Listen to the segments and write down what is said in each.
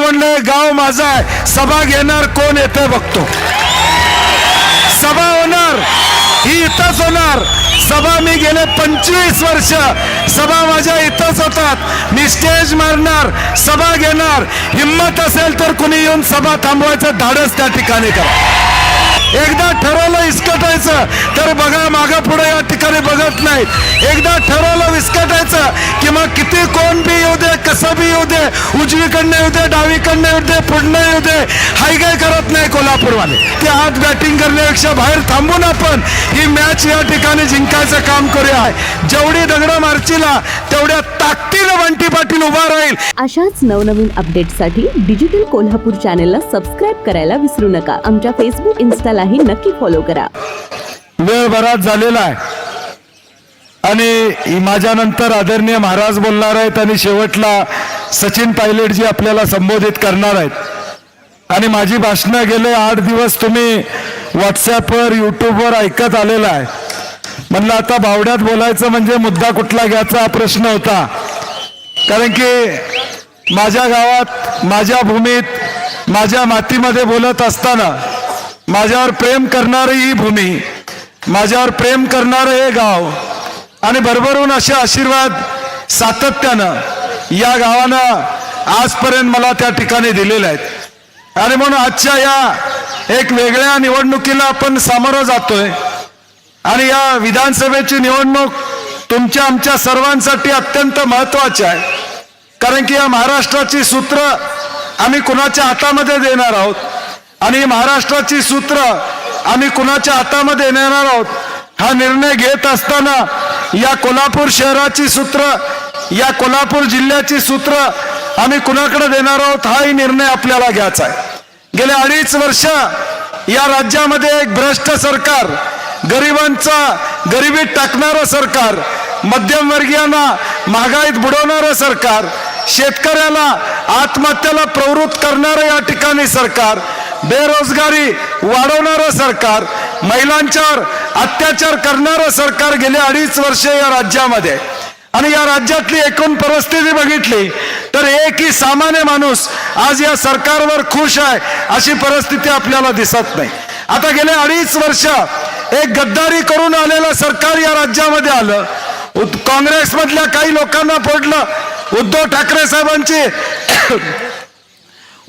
म्हणलं गाव माझा आहे. सभा घेणार कोण येते बघतो. सभा होणार. ही इथंच होणार. सभा मी गेले पंचवीस वर्ष. सभा माझ्या इथंच होतात. मी स्टेज मारणार सभा घेणार. हिंमत असेल तर कुणी येऊन सभा थांबवायचं धाडस त्या ठिकाणी करा. एकदा ठरवलं विस्कटायचं तर बघा मागं पुढे या ठिकाणी बघत नाहीत एकदा ठरवलं विस्कटायचं की मग किती कोण बी येऊ दे कसं बी येऊ दे उजवीकडनं येऊ दे डावीकडनं येऊ दे पुढनं येऊ दे हाय काय करत नाही कोल्हापूरवाले. ते आत बॅटिंग करण्यापेक्षा बाहेर थांबून आपण ही मॅच या ठिकाणी जिंकायचं काम करूया. जेवढी दगडं मारचीला तेवढ्या ताकदीनं बंटी पाटील उभा राहील. अशाच नवनवीन अपडेटसाठी डिजिटल कोल्हापूर चॅनेलला सबस्क्राईब करायला विसरू नका. आमच्या फेसबुक इन्स्टालाही नक्की फॉलो करा. वेळ बराच झालेला आहे. आणि माझ्यानंतर आदरणीय महाराज बोलणार आहेत आणि शेवटला सचिन पायलट जी आपल्याला संबोधित करणार आहेत. आणि माझी भाषणं गेले आठ दिवस तुम्ही व्हॉट्सॲपवर यूट्यूबवर ऐकत आलेला आहे. म्हणलं आता बावड्यात बोलायचं म्हणजे मुद्दा कुठला घ्यायचा हा प्रश्न होता. कारण की माझ्या गावात माझ्या भूमीत माझ्या मातीमध्ये बोलत असताना माझ्यावर प्रेम करणारी ही भूमी माझ्यावर प्रेम करणारं हे गाव आणि भरभरून असे आशीर्वाद सातत्यानं या गावानं आजपर्यंत मला त्या ठिकाणी दिलेले आहेत. आणि म्हणून आजच्या या एक वेगळ्या निवडणुकीला आपण सामोरं जातोय. आणि या विधानसभेची निवडणूक तुमच्या आमच्या सर्वांसाठी अत्यंत महत्वाची आहे. कारण की या महाराष्ट्राची सूत्र आम्ही कुणाच्या हातामध्ये देणार आहोत? आणि महाराष्ट्राची सूत्र आम्ही कुणाच्या हातामध्ये देणार आहोत? हा निर्णय घेत असताना या कोल्हापूर शहराची सूत्र या कोल्हापूर जिल्ह्याची सूत्र आम्ही कुणाकडे देणार आहोत? हाही निर्णय आपल्याला घ्यायचा आहे. गेले अडीच वर्ष या राज्यामध्ये एक भ्रष्ट सरकार गरिबांचा गरिबीत टाकणारं सरकार मध्यमवर्गीयांना महागाईत बुडवणारं सरकार शेतकऱ्याला आत्महत्याला प्रवृत्त करणारं या ठिकाणी सरकार बेरोजगारी वाढवणारं सरकार महिलांच्यावर अत्याचार करणारं सरकार गेले अडीच वर्ष या राज्यामध्ये. आणि या राज्यातली एकूण परिस्थिती बघितली तर एकही सामान्य माणूस आज या सरकारवर खुश आहे अशी परिस्थिती आपल्याला दिसत नाही. आता गेले अडीच वर्ष एक गद्दारी करून आलेलं सरकार या राज्यामध्ये आलं. काँग्रेसमधल्या काही लोकांना पडलं उद्धव ठाकरे साहेबांची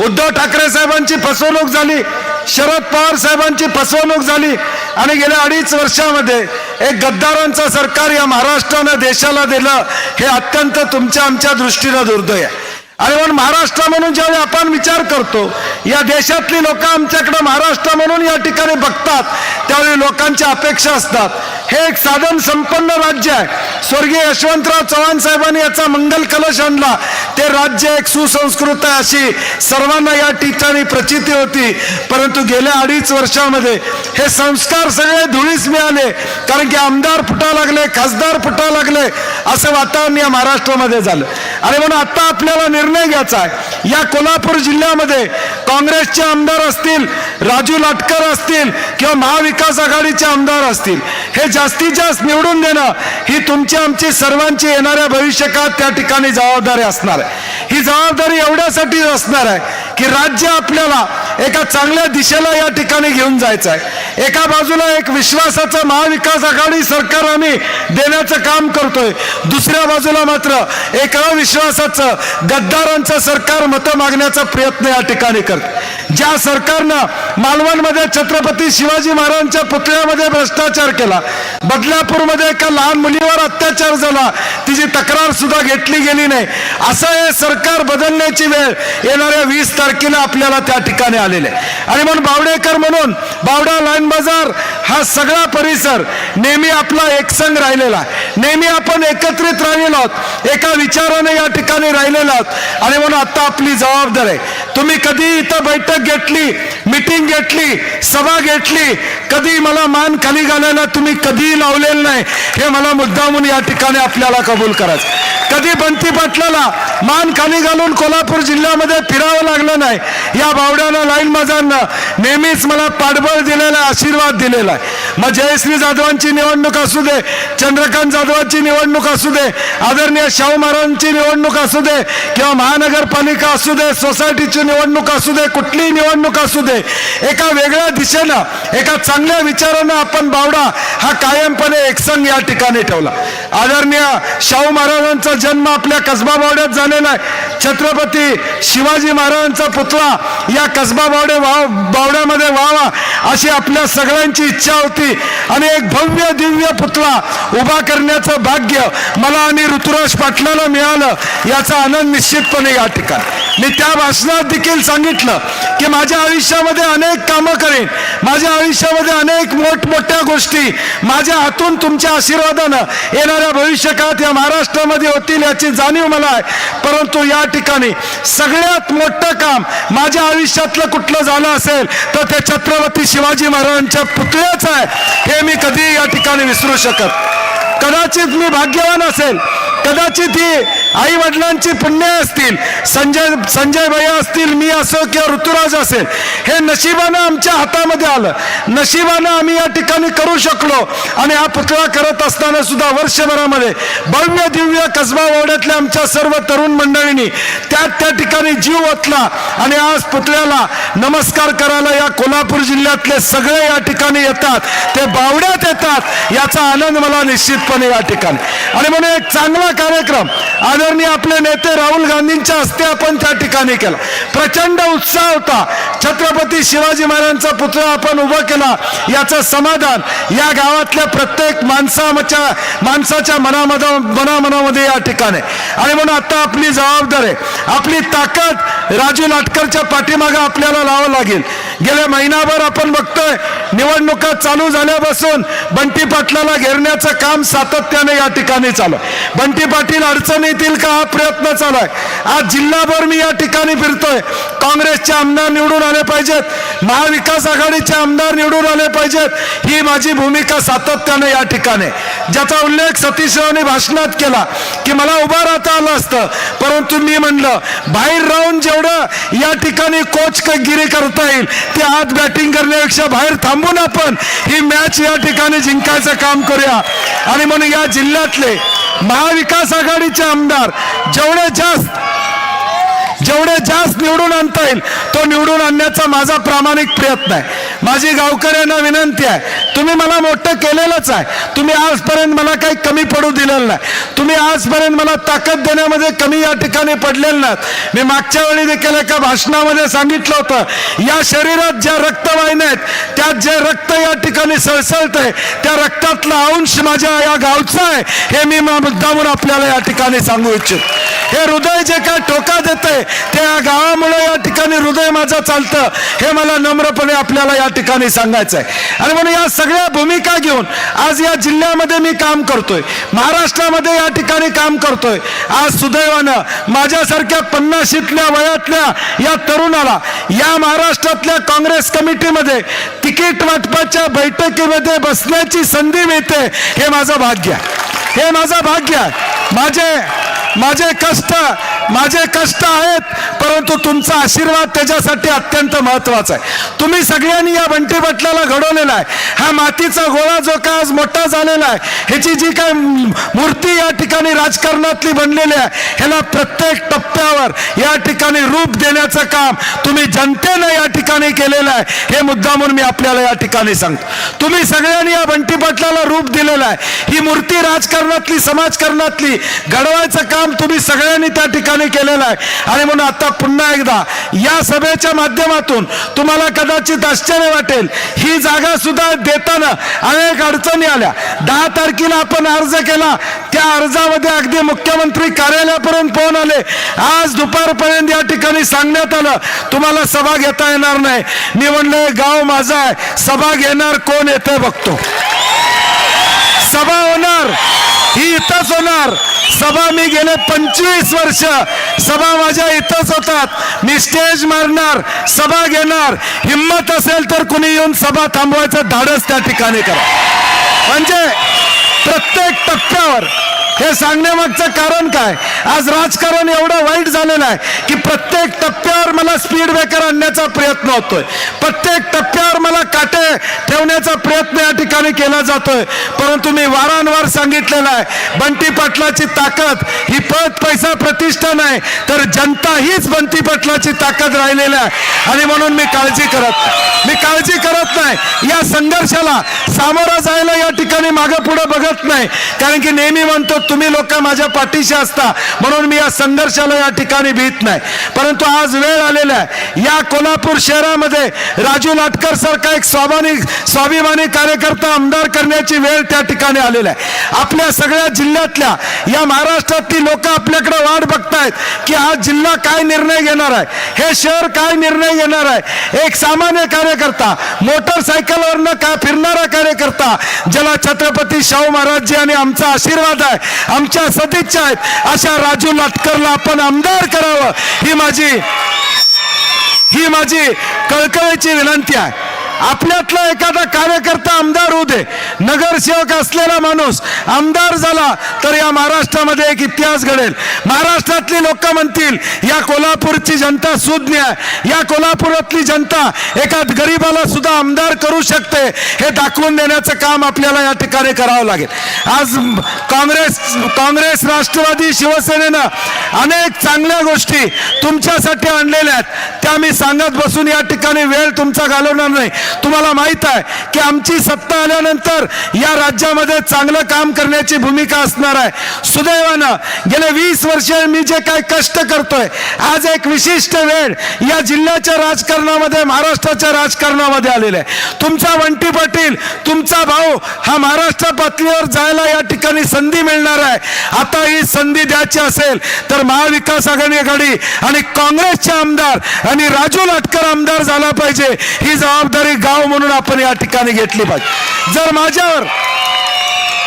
उद्धव ठाकरे साहेबांची फसवणूक झाली शरद पवार साहेबांची फसवणूक झाली आणि गेल्या अडीच वर्षामध्ये एक गद्दारांचं सरकार या महाराष्ट्रानं देशाला दिलं हे अत्यंत तुमच्या आमच्या दृष्टीनं दुर्दैव आहे. अरे पण महाराष्ट्र म्हणून ज्यावेळी आपण विचार करतो या देशातली लोक आमच्याकडे महाराष्ट्र म्हणून या ठिकाणी बघतात त्यावेळी लोकांच्या अपेक्षा असतात. हे एक साधन संपन्न राज्य आहे. स्वर्गीय यशवंतराव चव्हाण साहेबांनी याचा मंगल कलश आणला. ते राज्य एक सुसंस्कृत आहे अशी सर्वांना या ठिकाणी प्रचिती होती. परंतु गेल्या अडीच वर्षामध्ये हे संस्कार सगळे धुळीस मिळाले. कारण की आमदार फुटा लागले खासदार फुटा लागले असं वातावरण या महाराष्ट्रामध्ये झालं. आणि म्हणून आत्ता आपल्याला निर्णय घ्यायचा आहे. या कोल्हापूर जिल्ह्यामध्ये काँग्रेसचे आमदार असतील राजू लाटकर असतील किंवा महाविकास आघाडीचे आमदार असतील हे जास्तीत जास्त निवडून देणं ही तुमची आमची सर्वांची येणाऱ्या भविष्यकाळात त्या ठिकाणी जबाबदारी असणार आहे. ही जबाबदारी एवढ्यासाठी असणार आहे की राज्य आपल्याला एका चांगल्या दिशेला या ठिकाणी घेऊन जायचं आहे एका बाजूला एक विश्वासाचं महाविकास आघाडी सरकार आम्ही देण्याचं काम करतोय. दुसऱ्या बाजूला मात्र एका विश्वासाचं गद्दारांचं सरकार मतं मागण्याचा प्रयत्न या ठिकाणी करत ज्या सरकारनं मालवणमध्ये छत्रपती शिवाजी महाराजांच्या पुतळ्यामध्ये भ्रष्टाचार केला बदलापूरमध्ये एका लहान मुलीवर अत्याचार झाला तिची तक्रार सुद्धा घेतली गेली नाही असं हे सरकार बदलण्याची वेळ येणाऱ्या वीस तारखेला आपल्याला त्या ठिकाणी आलेले आहे. आणि म्हणून बावडेकर म्हणून बावडा लाईन बाजार हा सगळा परिसर नेहमी आपला एकसंग राहिलेला नेहमी आपण एकत्रित राहिलेलो आहोत. एका विचाराने या ठिकाणी राहिलेलो आहोत. आणि म्हणून आता आपली जबाबदारी आहे. तुम्ही कधी इथं बैठक घेतली मिटिंग घेतली सभा घेतली कधी मला मान खाली घालायला तुम्ही कधीही लावलेलं नाही हे मला मुद्दामून या ठिकाणी आपल्याला कबूल करायचं. कधी बंती पाटलाला मान खाली घालून कोल्हापूर जिल्ह्यामध्ये फिरावं लागलं नाही. या बावड्यानं लाईन मजांना नेहमीच मला पाठबळ दिलेला आहे, आशीर्वाद दिलेला आहे. मग जयश्री जाधवांची निवडणूक असू दे चंद्रकांत जाधवांची निवडणूक असू दे आदरणीय शाहू महाराजांची निवडणूक असू दे किंवा महानगरपालिका असू दे सोसायटीची निवडणूक असू दे कुठलीही निवडणूक असू दे एका वेगळ्या दिशेनं एका चांगल्या विचारानं आपण बावडा हा कायमपणे एकसंग या ठिकाणी ठेवला. आदरणीय शाहू महाराजांचा जन्म आपल्या कसबा बावड्यात झालेला आहे. छत्रपती शिवाजी महाराजांचा पुतळा या कसबा बावडे वाव बावड्यामध्ये व्हावा अशी आपल्या सगळ्यांची इच्छा होती. आणि एक भव्य दिव्य पुतळा उभा करण्याचं भाग्य मला आणि ऋतुराज पाटलाला मिळालं. याचा आनंद निश्चितपणे या ठिकाणी. मी त्या भाषणात देखील सांगितलं की माझ्या आयुष्यामध्ये अनेक कामं करेन. माझ्या आयुष्यामध्ये अनेक मोठमोठ्या गोष्टी माझ्या हातून तुमच्या आशीर्वादानं येणाऱ्या भविष्यकाळात या महाराष्ट्रामध्ये होतील याची जाणीव मला आहे. परंतु या ठिकाणी सगळ्यात मोठं काम माझ्या आयुष्यातलं कुठलं झालं असेल तर ते छत्रपती शिवाजी महाराजांच्या पुतळ्याचं आहे. हे मी कधी या ठिकाणी विसरू शकत. कदाचित मी भाग्यवान असेल. कदाचित ही आई वडिलांची पुण्य असतील संजय संजय भैया असतील मी असो किंवा ऋतुराज असेल हे नशिबानं आमच्या हातामध्ये आलं. नशिबानं आम्ही या ठिकाणी करू शकलो. आणि हा पुतळा करत असताना सुद्धा वर्षभरामध्ये भव्य दिव्य कसबा वाड्यातल्या आमच्या सर्व तरुण मंडळींनी त्या त्या ठिकाणी जीव ओतला. आणि आज पुतळ्याला नमस्कार करायला या कोल्हापूर जिल्ह्यातले सगळे या ठिकाणी येतात. ते बावड्यात येतात. याचा आनंद मला निश्चितपणे या ठिकाणी. आणि म्हणून एक चांगला कार्यक्रम. आदरणीय आपले नेते राहुल गांधींच्या हस्ते आपण त्या ठिकाणी केला. प्रचंड उत्साह होता. छत्रपती शिवाजी महाराजांचा पुतळा आपण उभा केला. याचं समाधान या गावातल्या प्रत्येक माणसाच्या माणसाच्या मनामध्ये मनामनामध्ये या ठिकाणी. आणि म्हणून आता आपली जबाबदारी आहे आपली ताकद राजू लाटकरच्या पाठीमागं आपल्याला लावावं लागेल. गेल्या महिनाभर आपण बघतोय निवडणुका चालू झाल्यापासून बंटी पाटलाला घेरण्याचं काम सातत्याने या ठिकाणी चालू आहे. बंटी पाटील अडचण येतील का हा प्रयत्न चालू आहे. आज जिल्हाभर मी या ठिकाणी फिरतोय. काँग्रेसचे आमदार निवडून आले पाहिजेत. महाविकास आघाडीचे आमदार निवडून आले पाहिजेत. ही माझी भूमिका सातत्याने या ठिकाणी ज्याचा उल्लेख सतीश रावांनी भाषणात केला की मला उभा राहता आलं असतं परंतु मी म्हणलं बाहेर राहून जेवढं या ठिकाणी कोच गिरी करता येईल ते आत बॅटिंग करण्यापेक्षा बाहेर थांबून आपण ही मॅच या ठिकाणी जिंकायचं काम करूया. आणि म्हणून या जिल्ह्यातले महाविकास आघाडीचे आमदार जेवढे जास्त जेवढे जास्त निवडून आणता येईल तो निवडून आणण्याचा माझा प्रामाणिक प्रयत्न आहे. माझी गावकऱ्यांना विनंती आहे तुम्ही मला मोठं केलेलंच आहे. तुम्ही आजपर्यंत मला काही कमी पडू दिलेलं नाही. तुम्ही आजपर्यंत मला ताकद देण्यामध्ये कमी या ठिकाणी पडलेलं नाहीत मी मागच्या वेळी देखील एका भाषणामध्ये सांगितलं होतं या शरीरात ज्या रक्तवाहिन्या आहेत त्यात जे रक्त या ठिकाणी सळसळत आहे त्या रक्तातला अंश माझ्या या गावचा आहे हे मी मुद्दामून आपल्याला या ठिकाणी सांगू इच्छित. हे हृदय जे काय ठोका देते ते या गावामुळे या ठिकाणी हृदय माझं चालतं हे मला नम्रपणे आपल्याला या ठिकाणी सांगायचं आहे आणि म्हणून या सगळ्या भूमिका घेऊन आज या जिल्ह्यामध्ये मी काम करतोय. महाराष्ट्रामध्ये या ठिकाणी काम करतोय. आज सुदैवानं माझ्यासारख्या पन्नाशीतल्या वयातल्या या तरुणाला या महाराष्ट्रातल्या काँग्रेस कमिटीमध्ये तिकीट वाटपाच्या बैठकीमध्ये बसण्याची संधी मिळते हे माझं भाग्य हे माझं भाग्य माझे माझे कष्ट माझे कष्ट आहेत परंतु तुमचा आशीर्वाद त्याच्यासाठी अत्यंत महत्त्वाचा आहे. तुम्ही सगळ्यांनी या बंटी बटल्याला घडवलेला आहे. हा मातीचा गोळा जो का आज मोठा झालेला आहे ह्याची जी काय मूर्ती या ठिकाणी राजकारणातली बनलेली आहे ह्याला प्रत्येक टप्प्यावर या ठिकाणी रूप देण्याचं काम तुम्ही जनतेनं या ठिकाणी केलेलं आहे. हे मुद्दा म्हणून मी आपल्याला या ठिकाणी सांगतो. तुम्ही सगळ्यांनी या बंटी पाटलाला रूप दिलेलं आहे. ही मूर्ती राजकारणातली समाजकारणातली घडवायचं काम तुम्ही सगळ्यांनी त्या ठिकाणी केलेलं आहे. आणि म्हणून आता पुन्हा एकदा या सभेच्या माध्यमातून तुम्हाला कदाचित आश्चर्य वाटेल. ही जागा सुद्धा देताना अनेक अडचणी आल्या. दहा तारखेला आपण अर्ज केला. त्या अर्जामध्ये अगदी मुख्यमंत्री कार्यालयापर्यंत फोन आले. आज दुपारपर्यंत या ठिकाणी सांगण्यात आलं तुम्हाला सभा घेता येणार नाही. मी म्हणलं गाव माझा आहे. सभा घेणार कोण? येते बघतो. सभा होणार. ही इथंच होणार. सभा मी गेले पंचवीस वर्ष. सभा माझ्या इथंच होतात. मी स्टेज मारणार सभा घेणार. हिंमत असेल तर कुणी येऊन सभा थांबवायचं धाडस त्या ठिकाणी करा. म्हणजे प्रत्येक टप्प्यावर हे सांगण्यामागचं कारण काय? आज राजकारण एवढं वाईट झालेलं आहे की प्रत्येक टप्प्यावर मला स्पीड ब्रेकर आणण्याचा प्रयत्न होतोय. प्रत्येक टप्प्यावर मला काटे ठेवण्याचा प्रयत्न या ठिकाणी केला जातोय. परंतु मी वारंवार सांगितलेलं आहे बंटी पाटलाची ताकद ही पद पैसा प्रतिष्ठा नाही तर जनता हीच बंटी पाटलाची ताकद राहिलेली आहे. आणि म्हणून मी काळजी करत मी काळजी करत नाही. या संघर्षाला सामोरं जायला या ठिकाणी मागे पुढे बघत नाही. कारण की नेहमी म्हणतो तुम्ही लोक माझ्या पाठीशी असता. म्हणून मी या संघर्षाला या ठिकाणी भीत नाही. परंतु आज वेळ आलेला आहे. या कोल्हापूर शहरामध्ये राजू लाटकर सारखा एक स्वाभिमानी स्वाभिमानी कार्यकर्ता आमदार करण्याची वेळ त्या ठिकाणी आलेला आहे. आपल्या सगळ्या जिल्ह्यातल्या या महाराष्ट्रातली लोक आपल्याकडे वाट बघतायत की हा जिल्हा काय निर्णय घेणार आहे. हे शहर काय निर्णय घेणार आहे. एक सामान्य कार्यकर्ता मोटरसायकलवरनं का फिरणारा कार्यकर्ता ज्याला छत्रपती शाहू महाराज जी आणि आमचा आशीर्वाद आहे आमच्या सदिच्छा आहेत. अशा राजू लाटकरला आपण आमदार करावं. ही माझी ही माझी कळकळीची विनंती आहे. आपल्यातला एखादा कार्यकर्ता आमदार होऊ दे. नगरसेवक असलेला माणूस आमदार झाला तर या महाराष्ट्रामध्ये एक इतिहास घडेल. महाराष्ट्रातली लोक म्हणतील या कोल्हापूरची जनता सुज्ञ आहे. या कोल्हापुरातली जनता एका गरीबाला सुद्धा आमदार करू शकते. हे दाखवून देण्याचं काम आपल्याला या ठिकाणी करावं लागेल. आज काँग्रेस काँग्रेस राष्ट्रवादी शिवसेनेनं अनेक चांगल्या गोष्टी तुमच्यासाठी आणलेल्या आहेत. त्या मी सांगत बसून या ठिकाणी वेळ तुमचा घालवणार नाही. तुम्हाला माहीत आहे की आमची सत्ता आल्यानंतर या राज्यामध्ये चांगलं काम करण्याची भूमिका असणार आहे. सुदैवानं गेले वीस वर्ष मी जे काय कष्ट करतोय आज एक विशिष्ट वेळ या जिल्ह्याच्या राजकारणामध्ये महाराष्ट्राच्या राजकारणामध्ये आलेला आहे. तुमचा वंटी पाटील तुमचा भाऊ हा महाराष्ट्र पातळीवर जायला या ठिकाणी संधी मिळणार आहे. आता ही संधी द्यायची असेल तर महाविकास आघाडी आघाडी आणि काँग्रेसचे आमदार आणि राजू लाटकर आमदार झाला पाहिजे. ही जबाबदारी गाव म्हणून आपण या ठिकाणी घेतली पाहिजे. जर माझ्यावर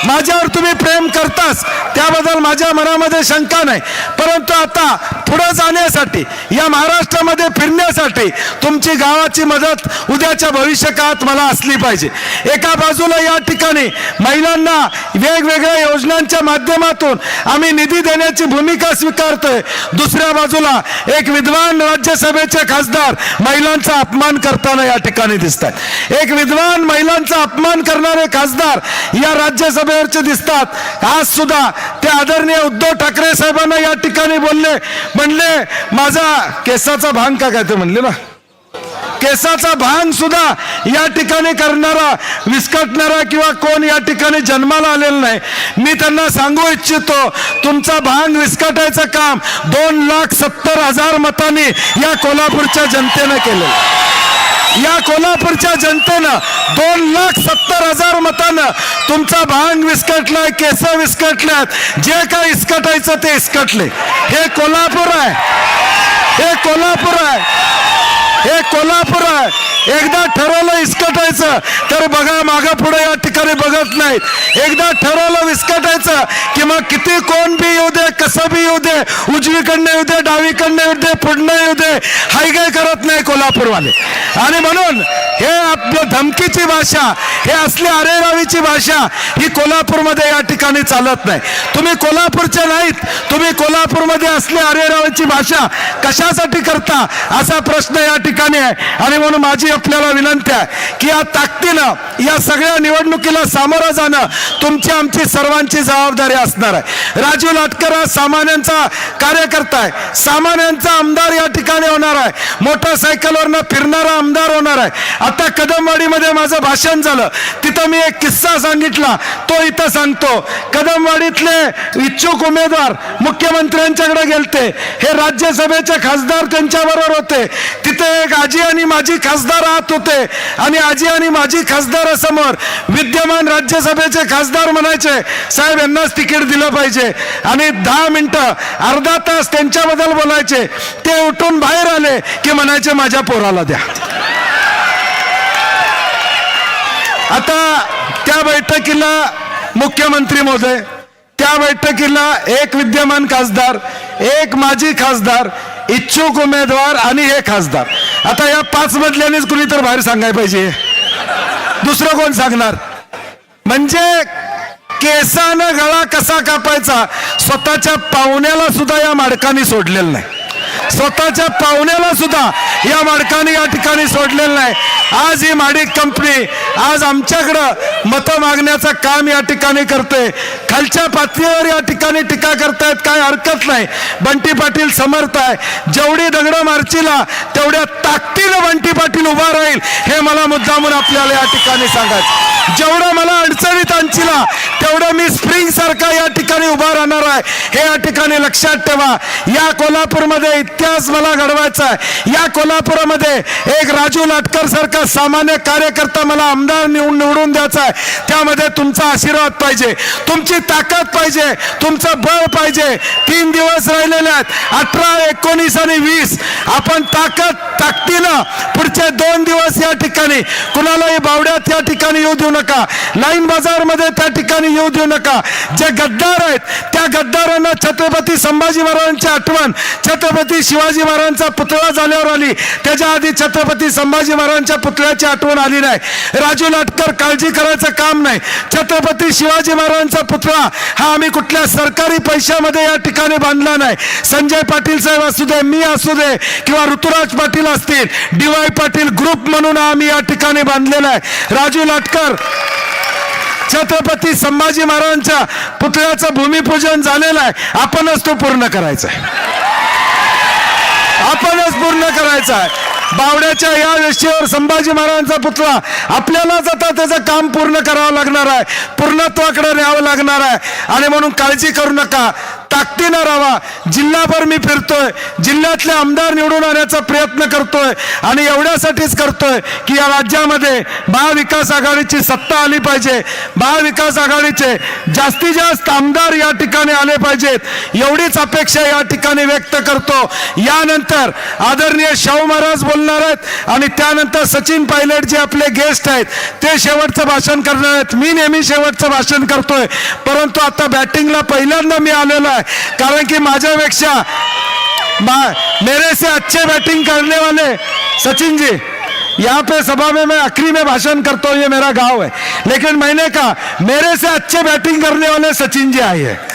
माझ्यावर तुम्ही प्रेम करताच त्याबद्दल माझ्या मनामध्ये शंका नाही. परंतु आता पुढे जाण्यासाठी या महाराष्ट्रामध्ये फिरण्यासाठी तुमची गावाची मदत उद्याच्या भविष्यकाळात मला असली पाहिजे. एका बाजूला या ठिकाणी महिलांना वेगवेगळ्या योजनांच्या माध्यमातून आम्ही निधी देण्याची भूमिका स्वीकारतोय. दुसऱ्या बाजूला एक विद्वान राज्यसभेचे खासदार महिलांचा अपमान करताना या ठिकाणी दिसतात एक विद्वान महिलांचा अपमान करणारे खासदार या राज्यसभेवरचे दिसतात. आज सुद्धा ते आदरणीय उद्धव ठाकरे साहेबांना या ठिकाणी बोलले. म्हणले माझा केसाचा भांग का काय? ते म्हणले ना. केसाचा भांग सुद्धा या ठिकाणी करणारा विस्कटणारा किंवा कोण या ठिकाणी जन्माला आलेला नाही. मी त्यांना सांगू इच्छितो तुमचा भांग विस्कटायचं काम दोन लाख सत्तर हजार मतांनी या कोल्हापूरच्या जनतेनं केलं. या कोल्हापूरच्या जनतेनं दोन लाख सत्तर हजार मतानं तुमचा भांग विस्कटलाय केस विस्कटल्यात जे काय इस्कटायचं ते इस्कटले हे कोल्हापूर आहे. हे कोल्हापूर आहे. हे कोल्हापूर आहे एकदा ठरवलं इस्कटायचं तर बघा मागं पुढे या ठिकाणी बघत नाहीत. एकदा ठरवलं विस्कटायचं की मग किती कोण बी येऊ दे कसं बी येऊ दे उजवीकडनं येऊ दे डावीकडनं येऊ दे पुढनं येऊ दे हाय काय करत नाही कोल्हापूरवाले. आणि म्हणून हे आपल्या धमकीची भाषा हे असली अरेरावीची भाषा ही कोल्हापूरमध्ये या ठिकाणी चालत नाही. तुम्ही कोल्हापूरचे नाहीत तुम्ही कोल्हापूरमध्ये असली अरेरावीची भाषा कशासाठी करता असा प्रश्न या ठिकाणी आहे. आणि म्हणून माझी आपल्याला विनंती आहे की या ताकदीनं या सगळ्या निवडणुकीला सामोरं जाणं तुमची आमची सर्वांची जबाबदारी असणार आहे. राजू लाटकर हा सामान्यांचा कार्यकर्ता आहे. सामान्यांचा आमदार या ठिकाणी होणार आहे. मोटरसायकलवरनं फिरणारा आमदार होणार आहे. आता कदमवाडीमध्ये माझं भाषण झालं. तिथं मी एक किस्सा सांगितला. तो इथं सांगतो. कदमवाडीतले इच्छुक उमेदवार मुख्यमंत्र्यांच्याकडे गेलते. हे राज्यसभेचे खासदार त्यांच्याबरोबर होते. तिथे एक आजी आणि माझी खासदार राहत होते. आणि आजी आणि माजी खासदारासमोर विद्यमान राज्यसभेचे खासदार म्हणायचे साहेब यांनाच तिकीट दिलं पाहिजे. आणि दहा मिनटं अर्धा तास त्यांच्याबद्दल बोलायचे. ते उठून बाहेर आले की म्हणायचे माझ्या पोराला द्या. आता त्या बैठकीला मुख्यमंत्री महोदय त्या बैठकीला एक विद्यमान खासदार एक माजी खासदार इच्छुक उमेदवार आणि हे खासदार. आता या पाच मधल्यानेच कुणी तर बाहेर सांगायला पाहिजे. दुसरं कोण सांगणार? म्हणजे केसानं गळा कसा कापायचा? स्वतःच्या पाहुण्याला सुद्धा या माडकांनी सोडलेलं नाही. स्वतःच्या पाहुण्याला सुद्धा या माडकांनी या ठिकाणी सोडलेलं नाही. आज ही माडिक कंपनी आज आमच्याकडं मतं मागण्याचं काम या ठिकाणी करते. खालच्या पातळीवर या ठिकाणी टीका करतायत काय हरकत नाही. बंटी पाटील समर्थ आहे. जेवढी दगडं मारचीला तेवढ्या ताकदीनं बंटी पाटील उभा राहील. हे मला मुद्दामून आपल्याला या ठिकाणी सांगायचं. जेवढं मला अडचणीत आणचीला तेवढं मी स्प्रिंग सारखा या ठिकाणी उभा राहणार आहे. हे या ठिकाणी लक्षात ठेवा. या कोल्हापूरमध्ये इतिहास मला घडवायचा आहे. या कोल्हापुरामध्ये एक राजू लाटकर सारखा सामान्य कार्यकर्ता मला आमदार निवडून निवडून द्यायचा आहे. त्यामध्ये तुमचा आशीर्वाद पाहिजे. तुमची ताकद पाहिजे. तुमचं बळ पाहिजे. तीन दिवस राहिलेले आहेत. अठरा एकोणीस आणि वीस. आपण ताकद ताकदीनं पुढचे दोन दिवस या ठिकाणी. कुणालाही बावड्यात या ठिकाणी येऊ देऊ नका. लाईन बाजारमध्ये त्या ठिकाणी येऊ देऊ नका. जे गद्दार आहेत त्या गद्दारांना छत्रपती संभाजी महाराजांची आठवण छत्रपती शिवाजी महाराजांचा पुतळा झाल्यावर आली. त्याच्या आधी छत्रपती संभाजी महाराजांच्या पुतळ्याची आठवण आली नाही. राजू लाटकर काळजी करायचं काम नाही. छत्रपती शिवाजी महाराजांचा पुतळा हा आम्ही कुठल्या सरकारी पैशामध्ये या ठिकाणी बांधला नाही. संजय पाटील साहेब असू दे मी असू दे किंवा ऋतुराज पाटील असतील डी वाय पाटील ग्रुप म्हणून आम्ही या ठिकाणी बांधलेला आहे. राजू लाटकर छत्रपती संभाजी महाराजांच्या पुतळ्याचं भूमिपूजन झालेलं आहे. आपणच तो पूर्ण करायचा आहे. आपणच पूर्ण करायचा आहे. बावड्याच्या या वेशीवर संभाजी महाराजांचा पुतळा आपल्यालाच आता त्याचं काम पूर्ण करावं लागणार आहे. पूर्णत्वाकडे न्यावं लागणार आहे. आणि म्हणून काळजी करू नका. ताकदीनं राहावा. जिल्हाभर मी फिरतोय. जिल्ह्यातले आमदार निवडून आणण्याचा प्रयत्न करतोय आणि एवढ्यासाठीच करतोय की या राज्यामध्ये महाविकास आघाडीची सत्ता आली पाहिजे. महाविकास आघाडीचे जास्तीत जास्त आमदार या ठिकाणी आले पाहिजेत. एवढीच अपेक्षा या ठिकाणी व्यक्त करतो. यानंतर आदरणीय शाहू महाराज बोलणार आहेत आणि त्यानंतर सचिन पायलट जे आपले गेस्ट आहेत ते शेवटचं भाषण करणार आहेत. मी नेहमी शेवटचं भाषण करतोय. परंतु आता बॅटिंगला पहिल्यांदा मी आलेलो आहे. कारण की माझ्यापेक्षा मा- मेरे से अच्छे बैटिंग करने वाले सचिन जी यहाँ पे सभा में मैं आखिरी में भाषण करता हूँ ये मेरा गांव है। लेकिन मैंने कहा मेरे से अच्छे बैटिंग करने वाले सचिन जी आए हैं।